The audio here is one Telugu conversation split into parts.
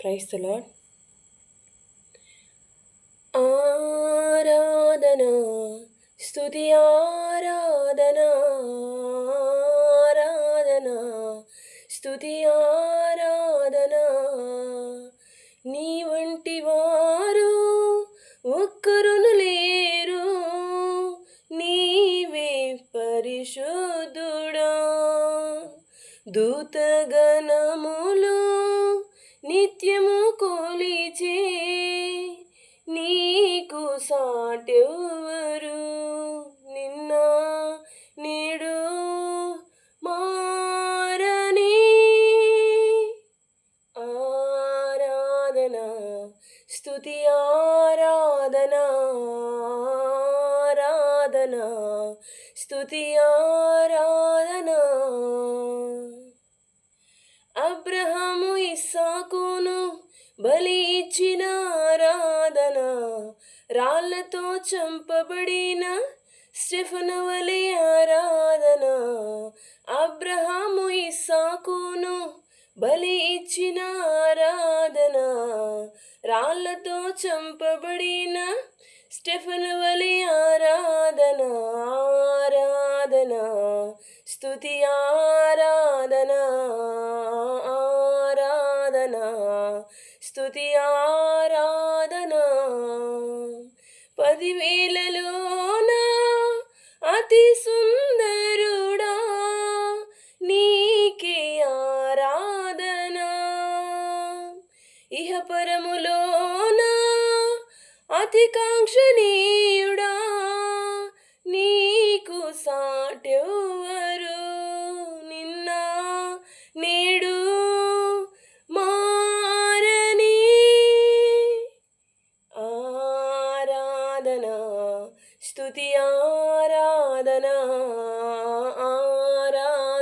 క్రైస్తలో ఆరాధన స్థుతి ఆరాధన ఆరాధన స్థుతి ఆరాధన. నీ వంటి వారు ఒక్కరును లేరు నీవే పరిశుద్ధుడా. దూతగణములు నిత్యము కొలిచే నీకు సాటెవరు నిన్న నేడు మారని ఆరాధన స్థుతి ఆరాధన ఆరాధన స్థుతి ఆరాధన. అబ్రహము ఇస్సాకును బలి ఇచ్చిన ఆరాధన. రాళ్ళతో చంపబడిన స్టెఫన వలె ఆరాధన. అబ్రహాము ఇస్సాకును బలి ఇచ్చిన ఆరాధన. రాళ్ళతో చంపబడిన స్టెఫన వలె వందనా స్థుతి ఆరాధనా. పదివేలలోన అతి సుందరుడా నీకే ఆరాధనా. ఇహ పరములోన అతి కాంక్షణీయుడా నీకు సాటెవరు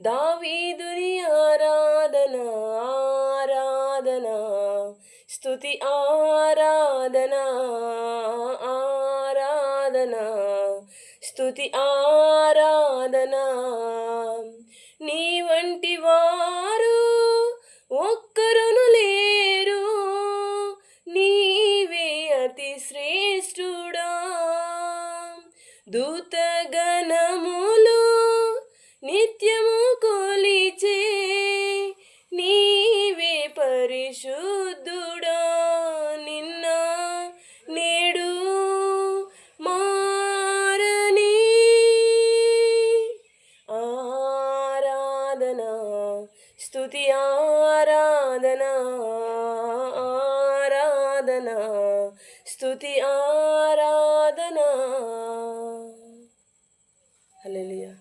దావీదుని ఆరాధన ఆరాధన. స్తుతి ఆరాధన ఆరాధన. స్తుతి ఆరాధన. నీ వంటి వారు ఒక్కరును లేరు. నీవే అతి శ్రేష్ఠుడా. దూతగణములు నిత్యము ఆరాధన స్థుతి ఆరాధన ఆరాధన స్థుతి ఆరాధన. అలెలియా